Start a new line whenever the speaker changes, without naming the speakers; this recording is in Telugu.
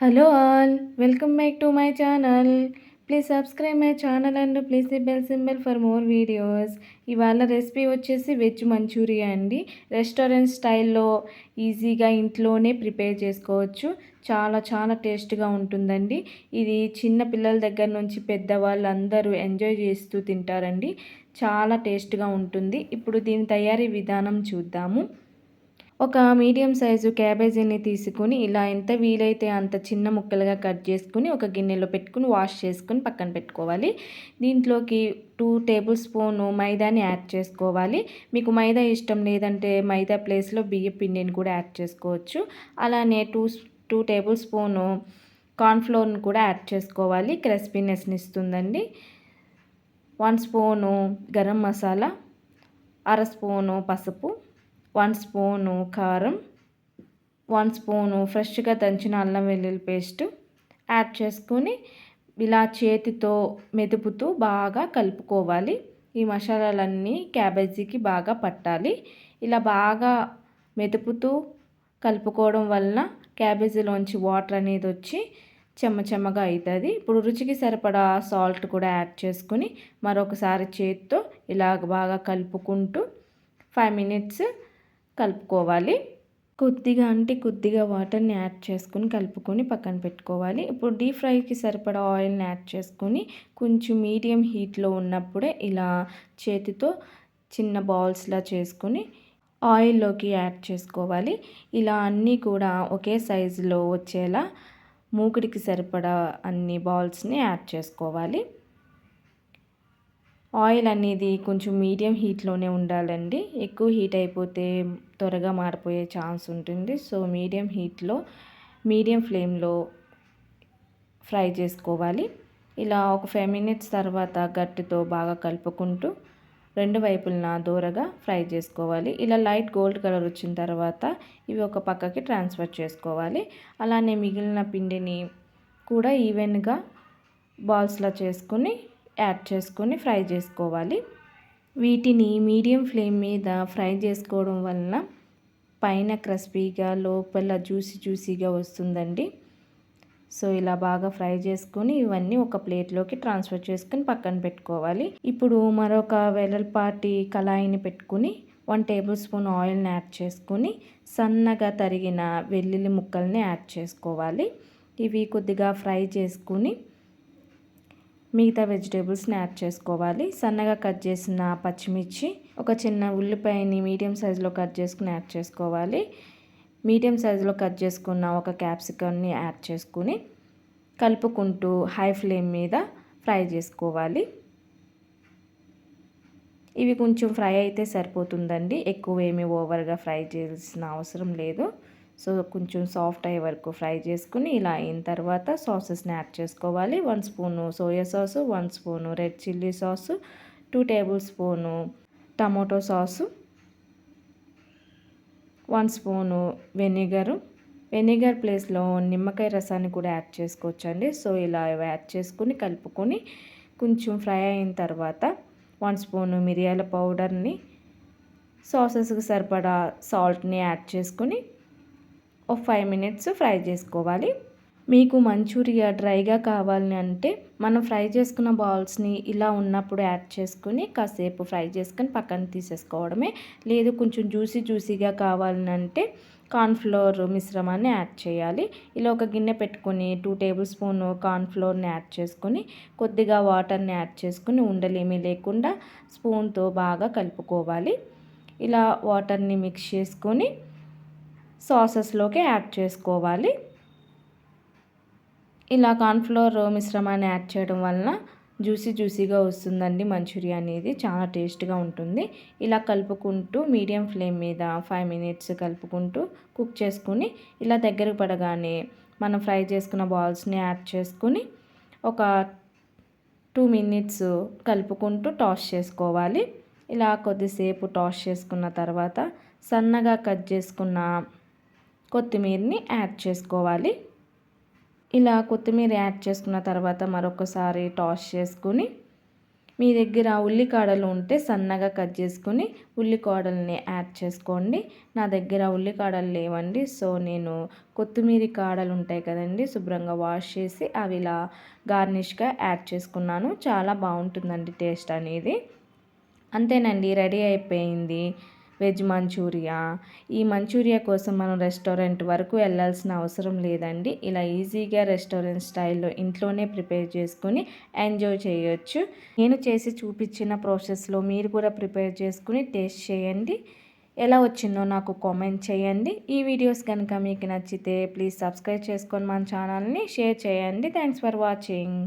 Hello all welcome back to my channel please subscribe my channel and please the bell symbol for more videos ఇవాళ రెసిపీ వచ్చేసి వెజ్ మంచూరియా అండి. రెస్టారెంట్ స్టైల్లో ఈజీగా ఇంట్లోనే ప్రిపేర్ చేసుకోవచ్చు. చాలా చాలా టేస్ట్గా ఉంటుందండి. ఇది చిన్న పిల్లల దగ్గర నుంచి పెద్దవాళ్ళందరూ ఎంజాయ్ చేస్తూ తింటారండి. చాలా టేస్ట్గా ఉంటుంది. ఇప్పుడు దీని తయారీ విధానం చూద్దాము. ఒక మీడియం సైజు క్యాబేజీని తీసుకుని ఇలా ఎంత వీలైతే అంత చిన్న ముక్కలుగా కట్ చేసుకుని ఒక గిన్నెలో పెట్టుకుని వాష్ చేసుకుని పక్కన పెట్టుకోవాలి. దీంట్లోకి టూ టేబుల్ స్పూను మైదాని యాడ్ చేసుకోవాలి. మీకు మైదా ఇష్టం లేదంటే మైదా ప్లేస్లో బియ్య పిండిని కూడా యాడ్ చేసుకోవచ్చు. అలానే టూ టూ టేబుల్ స్పూను కార్న్ఫ్లోర్ని కూడా యాడ్ చేసుకోవాలి. క్రిస్పీనెస్ని ఇస్తుందండి. వన్ స్పూను గరం మసాలా అర స్పూను పసుపు వన్ స్పూను కారం వన్ స్పూను ఫ్రెష్గా దంచిన అల్లం వెల్లుల్లి పేస్ట్ యాడ్ చేసుకొని ఇలా చేతితో మెదుపుతూ బాగా కలుపుకోవాలి. ఈ మసాలాలన్నీ క్యాబేజీకి బాగా పట్టాలి. ఇలా బాగా మెదుపుతూ కలుపుకోవడం వలన క్యాబేజీలోంచి వాటర్ అనేది వచ్చి చెమ్మ చెమ్మగా అవుతుంది ఇప్పుడు రుచికి సరిపడా సాల్ట్ కూడా యాడ్ చేసుకుని మరొకసారి చేతితో ఇలా బాగా కలుపుకుంటూ ఫైవ్ మినిట్స్ కలుపుకోవాలి. కొద్దిగా అంటే కొద్దిగా వాటర్ని యాడ్ చేసుకొని కలుపుకొని పక్కన పెట్టుకోవాలి. ఇప్పుడు డీప్ ఫ్రైకి సరిపడా ఆయిల్ని యాడ్ చేసుకొని కొంచెం మీడియం హీట్లో ఉన్నప్పుడే ఇలా చేతితో చిన్న బాల్స్లా చేసుకొని ఆయిల్లోకి యాడ్ చేసుకోవాలి. ఇలా అన్నీ కూడా ఒకే సైజులో వచ్చేలా మూకుడికి సరిపడా అన్ని బాల్స్ని యాడ్ చేసుకోవాలి. ఆయిల్ అనేది కొంచెం మీడియం హీట్లోనే ఉండాలండి. ఎక్కువ హీట్ అయిపోతే త్వరగా మారిపోయే ఛాన్స్ ఉంటుంది. సో మీడియం హీట్లో మీడియం ఫ్లేమ్లో ఫ్రై చేసుకోవాలి. ఇలా ఒక ఫైవ్ మినిట్స్ తర్వాత గట్టితో బాగా కలుపుకుంటూ రెండు వైపులన దూరగా ఫ్రై చేసుకోవాలి. ఇలా లైట్ గోల్డ్ కలర్ వచ్చిన తర్వాత ఇవి ఒక పక్కకి ట్రాన్స్ఫర్ చేసుకోవాలి. అలానే మిగిలిన పిండిని కూడా ఈవెన్గా బాల్స్లా చేసుకుని యాడ్ చేసుకొని ఫ్రై చేసుకోవాలి. వీటిని మీడియం ఫ్లేమ్ మీద ఫ్రై చేసుకోవడం వలన పైన క్రిస్పీగా లోపల జ్యూసీ జ్యూసీగా వస్తుందండి. సో ఇలా బాగా ఫ్రై చేసుకొని ఇవన్నీ ఒక ప్లేట్లోకి ట్రాన్స్ఫర్ చేసుకుని పక్కన పెట్టుకోవాలి. ఇప్పుడు మరొక వెడల్పాటి కళాయిని పెట్టుకుని వన్ టేబుల్ స్పూన్ ఆయిల్ని యాడ్ చేసుకొని సన్నగా తరిగిన వెల్లుల్లి ముక్కల్ని యాడ్ చేసుకోవాలి. ఇవి కొద్దిగా ఫ్రై చేసుకుని మిగతా వెజిటేబుల్స్ని యాడ్ చేసుకోవాలి. సన్నగా కట్ చేసిన పచ్చిమిర్చి ఒక చిన్న ఉల్లిపాయని మీడియం సైజులో కట్ చేసుకుని యాడ్ చేసుకోవాలి. మీడియం సైజులో కట్ చేసుకున్న ఒక క్యాప్సికమ్ని యాడ్ చేసుకుని కలుపుకుంటూ హై ఫ్లేమ్ మీద ఫ్రై చేసుకోవాలి. ఇవి కొంచెం ఫ్రై అయితే సరిపోతుందండి. ఎక్కువ ఏమీ ఓవర్గా ఫ్రై చేయాల్సిన అవసరం లేదు. సో కొంచెం సాఫ్ట్ అయ్యే వరకు ఫ్రై చేసుకుని ఇలా అయిన తర్వాత సాసెస్ని యాడ్ చేసుకోవాలి. One spoon soya sauce one spoon red chilli sauce two table spoon tomato sauce one spoon vinegar. Vinegar ప్లేస్లో నిమ్మకాయ రసాన్ని కూడా యాడ్ చేసుకోవచ్చండి. సో ఇలా యాడ్ చేసుకుని కలుపుకొని కొంచెం ఫ్రై అయిన తర్వాత వన్ స్పూను మిరియాల పౌడర్ని సాసెస్కి సరిపడా సాల్ట్ని యాడ్ చేసుకుని ఒక ఫైవ్ మినిట్స్ ఫ్రై చేసుకోవాలి. మీకు మంచూరియా డ్రైగా కావాలని అంటే మనం ఫ్రై చేసుకున్న బాల్స్ని ఇలా ఉన్నప్పుడు యాడ్ చేసుకుని కాసేపు ఫ్రై చేసుకొని పక్కన తీసేసుకోవడమే. లేదు కొంచెం జ్యూసీ జ్యూసీగా కావాలని అంటే కార్న్ఫ్లోర్ మిశ్రమాన్ని యాడ్ చేయాలి. ఇలా ఒక గిన్నె పెట్టుకొని టూ టేబుల్ స్పూన్ కార్న్ఫ్లోర్ని యాడ్ చేసుకొని కొద్దిగా వాటర్ని యాడ్ చేసుకుని ఉండలేమీ లేకుండా స్పూన్తో బాగా కలుపుకోవాలి. ఇలా వాటర్ని మిక్స్ చేసుకొని సాసెస్లోకి యాడ్ చేసుకోవాలి. ఇలా కార్న్ఫ్లోర్ మిశ్రమాన్ని యాడ్ చేయడం వలన జ్యూసీ జ్యూసీగా వస్తుందండి మంచూరియా అనేది. చాలా టేస్ట్గా ఉంటుంది. ఇలా కలుపుకుంటూ మీడియం ఫ్లేమ్ మీద ఫైవ్ మినిట్స్ కలుపుకుంటూ కుక్ చేసుకుని ఇలా దగ్గరకు పడగానే మనం ఫ్రై చేసుకున్న బాల్స్ని యాడ్ చేసుకుని ఒక టూ మినిట్స్ కలుపుకుంటూ టాస్ చేసుకోవాలి. ఇలా కొద్దిసేపు టాస్ చేసుకున్న తర్వాత సన్నగా కట్ చేసుకున్న కొత్తిమీరని యాడ్ చేసుకోవాలి. ఇలా కొత్తిమీర యాడ్ చేసుకున్న తర్వాత మరొకసారి టాస్ చేసుకుని మీ దగ్గర ఉల్లికాడలు ఉంటే సన్నగా కట్ చేసుకుని ఉల్లికాడల్ని యాడ్ చేసుకోండి. నా దగ్గర ఉల్లికాడలు లేవండి సో నేను కొత్తిమీర కాడలు ఉంటాయి కదండి శుభ్రంగా వాష్ చేసి అవి ఇలా గార్నిష్గా యాడ్ చేసుకున్నాను. చాలా బాగుంటుందండి టేస్ట్ అనేది. అంతేనండి రెడీ అయిపోయింది. Veg Manchuria? ఈ మంచూరియా కోసం మనం రెస్టారెంట్ వరకు వెళ్ళాల్సిన అవసరం లేదండి. ఇలా ఈజీగా రెస్టారెంట్ స్టైల్లో ఇంట్లోనే ప్రిపేర్ చేసుకుని ఎంజాయ్ చేయొచ్చు. నేను చేసి చూపించిన ప్రాసెస్లో మీరు కూడా ప్రిపేర్ చేసుకుని టేస్ట్ చేయండి. ఎలా వచ్చిందో నాకు కామెంట్ చేయండి. ఈ వీడియోస్ కనుక మీకు నచ్చితే ప్లీజ్ సబ్స్క్రైబ్ చేసుకొని మన ఛానల్ని షేర్ చేయండి. Thanks for watching.